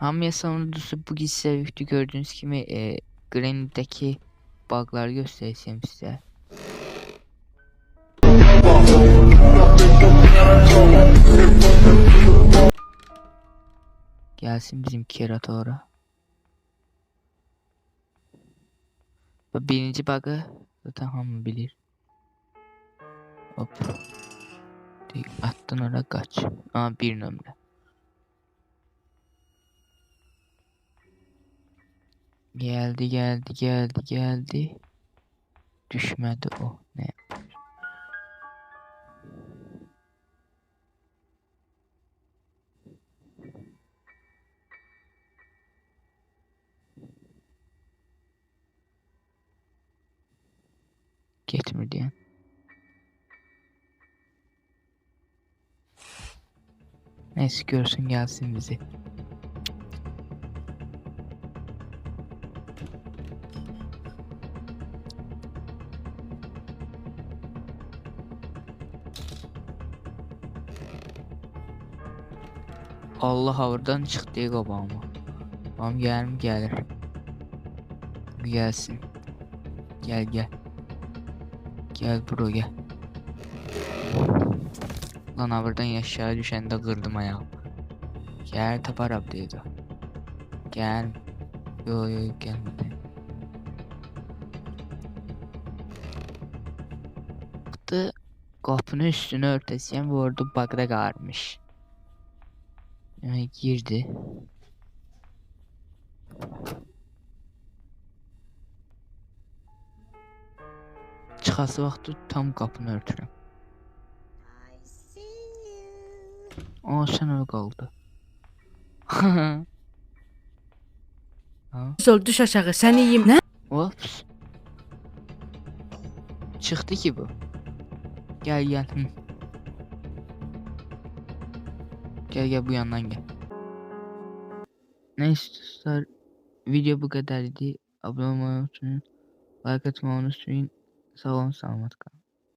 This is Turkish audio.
Hamıya sonuncusu bu gizli yüklü gördüğünüz kimi e, Granny'deki bug'ları göstereceğim size. Gelsin bizim Keratora. Bu birinci bug'ı zaten hamı bilir. Hop. Attın oraya kaç. Aa bir numara. Geldi geldi geldi geldi. Düşmedi o. Ne? Getmir diyen. Neyse görsün gelsin bizi. Allah oradan. Babam gelir mi gelir. Bir gelsin. Gel gel. Gel bro gel. Lan buradan aşağı düşende kırdım ayağımı. Gel tapar ab dedi. Gel. Yo yo. Çıktı. Kapının üstünü örtesiyem bu arada bug'da kalmış. Yani girdi. Çıxası vaxtı tam qapını örtürəm. Aa sən öyle qaldı. Sol düş aşağı sen iyiyim. Ne? Ops. Çıxdı ki bu. Gel gel. Hı. Gel gel bu yandan gel. Neyse dostlar. Video bu kadar idi. Abone olmayı unutmayın. Like atmayı unutmayın. Sağ olun selamat kalın.